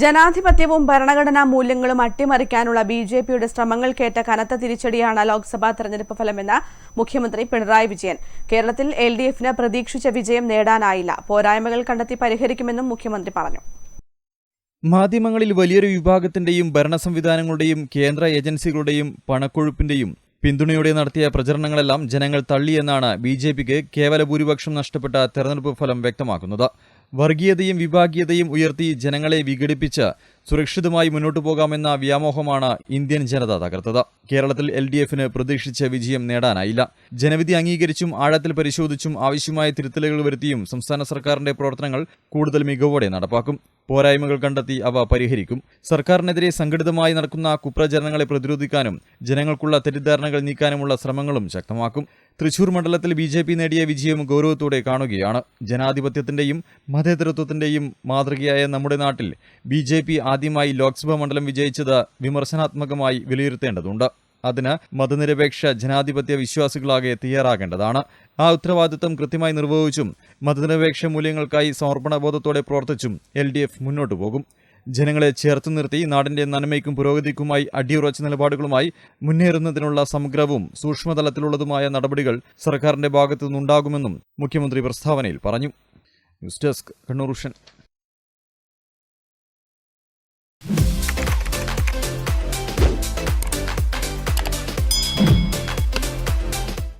ജനാധിപത്യവും ഭരണഘടനാ മൂല്യങ്ങളും അട്ടിമറിക്കാനുള്ള ബി ജെ പിയുടെ ശ്രമങ്ങൾക്കേറ്റ കനത്ത തിരിച്ചടിയാണ് ലോക്സഭാ തെരഞ്ഞെടുപ്പ് ഫലമെന്ന് മുഖ്യമന്ത്രി പിണറായി വിജയൻ. കേരളത്തിൽ എൽ ഡി എഫിന് പ്രതീക്ഷിച്ച വിജയം നേടാനായില്ല. പോരായ്മകൾ കണ്ടെത്തി പരിഹരിക്കുമെന്നും മുഖ്യമന്ത്രി പറഞ്ഞു. മാധ്യമങ്ങളിൽ വലിയൊരു വിഭാഗത്തിന്റെയും ഭരണ സംവിധാനങ്ങളുടെയും കേന്ദ്ര ഏജൻസികളുടെയും പണക്കൊഴുപ്പിന്റെയും പിന്തുണയോടെ നടത്തിയ പ്രചരണങ്ങളെല്ലാം ജനങ്ങൾ തള്ളിയെന്നാണ് ബി ജെ പിക്ക് കേവല ഭൂരിപക്ഷം നഷ്ടപ്പെട്ട തെരഞ്ഞെടുപ്പ് ഫലം വ്യക്തമാക്കുന്നത്. വർഗീയതയും വിഭാഗീയതയും ഉയർത്തി ജനങ്ങളെ വിഘടിപ്പിച്ച് സുരക്ഷിതമായി മുന്നോട്ടു പോകാമെന്ന വ്യാമോഹമാണ് ഇന്ത്യൻ ജനത തകർത്തത്. കേരളത്തിൽ എൽ ഡി എഫിന് പ്രതീക്ഷിച്ച വിജയം നേടാനായില്ല. ജനവിധി അംഗീകരിച്ചും ആഴത്തിൽ പരിശോധിച്ചും ആവശ്യമായ തിരുത്തലുകൾ വരുത്തിയും സംസ്ഥാന സർക്കാരിന്റെ പ്രവർത്തനങ്ങൾ കൂടുതൽ മികവോടെ നടപ്പാക്കും. പോരായ്മകൾ കണ്ടെത്തി അവ പരിഹരിക്കും. സർക്കാരിനെതിരെ സംഘടിതമായി നടക്കുന്ന കുപ്രചരണങ്ങളെ പ്രതിരോധിക്കാനും ജനങ്ങൾക്കുള്ള തെറ്റിദ്ധാരണകൾ നീക്കാനുമുള്ള ശ്രമങ്ങളും ശക്തമാക്കും. തൃശൂർ മണ്ഡലത്തിൽ ബി ജെ പി നേടിയ വിജയം ഗൗരവത്തോടെ കാണുകയാണ്. ജനാധിപത്യത്തിന്റെയും മതേതരത്വത്തിന്റെയും മാതൃകയായ നമ്മുടെ നാട്ടിൽ ബി ജെ പി ആദ്യമായി ലോക്സഭാ മണ്ഡലം വിജയിച്ചത് വിമർശനാത്മകമായി വിലയിരുത്തേണ്ടതുണ്ട്. അതിന് മതനിരപേക്ഷ ജനാധിപത്യ വിശ്വാസികളാകെ തയ്യാറാകേണ്ടതാണ്. ആ ഉത്തരവാദിത്വം കൃത്യമായി നിർവഹിച്ചും മതനിരപേക്ഷ മൂല്യങ്ങൾക്കായി സമർപ്പണബോധത്തോടെ പ്രവർത്തിച്ചും എൽ ഡി എഫ് മുന്നോട്ടു പോകും. ജനങ്ങളെ ചേർത്ത് നിർത്തി നാടിന്റെ നന്മയ്ക്കും പുരോഗതിക്കുമായി അടിയുറച്ച നിലപാടുകളുമായി മുന്നേറുന്നതിനുള്ള സമഗ്രവും സൂക്ഷ്മതലത്തിലുള്ളതുമായ നടപടികൾ സർക്കാരിന്റെ ഭാഗത്തു നിന്നുണ്ടാകുമെന്നും മുഖ്യമന്ത്രി പ്രസ്താവനയിൽ പറഞ്ഞു. News desk Kannur